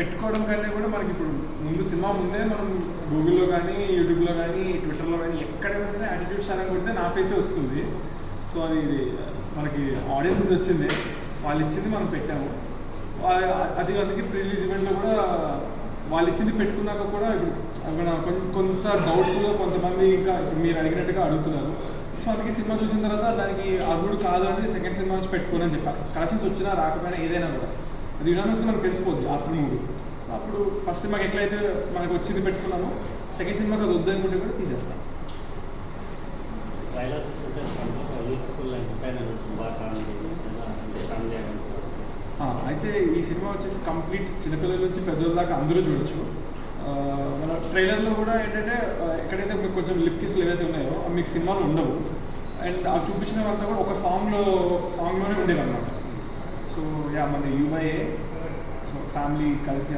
పెట్టుకోవడం కంటే కూడా మనకి ఇప్పుడు ముందు సినిమా ముందే మనం గూగుల్లో కానీ యూట్యూబ్లో కానీ ట్విట్టర్లో కానీ ఎక్కడైనా సరే యాటిట్యూడ్ ఛానల్ కొడితే నా ఫేసే వస్తుంది. సో అది మనకి ఆడియన్స్ నుంచి వచ్చింది. వాళ్ళు ఇచ్చింది మనం పెట్టాము. అది అందుకే ప్రీ రిలీజ్ ఈవెంట్లో కూడా వాళ్ళు ఇచ్చింది పెట్టుకున్నాక కూడా ఇప్పుడు అక్కడ కొంచెం కొంత డౌట్ఫుల్గా కొంతమంది ఇంకా మీరు అడిగినట్టుగా అడుగుతున్నారు. సో అందుకే సినిమా చూసిన తర్వాత దానికి అర్హుడు కాదు అంటే సెకండ్ సినిమా నుంచి పెట్టుకోనని చెప్పారు కలెక్షన్స్ వచ్చినా రాకపోయినా ఏదైనా కూడా. అది యునానస్గా మనకు తెలిసిపోద్ది ఆఫ్టర్ మూవీ సో అప్పుడు ఫస్ట్ సినిమాకి ఎట్లయితే మనకు వచ్చింది పెట్టుకున్నామో సెకండ్ సినిమాకి అది వద్దనుకుంటే కూడా తీసేస్తాం. ట్రైలర్ చూస్తుంటే యూత్ఫుల్ అయితే ఈ సినిమా వచ్చేసి కంప్లీట్ చిన్నపిల్లల నుంచి పెద్దల దాకా అందరూ చూడొచ్చు. మన ట్రైలర్లో కూడా ఏంటంటే ఎక్కడైతే మీకు కొంచెం లిప్ కిస్లు ఏవైతే ఉన్నాయో మీకు సినిమాలో ఉండవు. అండ్ అవి చూపించినవంతా కూడా ఒక సాంగ్లో సాంగ్లోనే ఉండేవి అనమాట సో యా మన యూఐఏ సో ఫ్యామిలీ కలిసి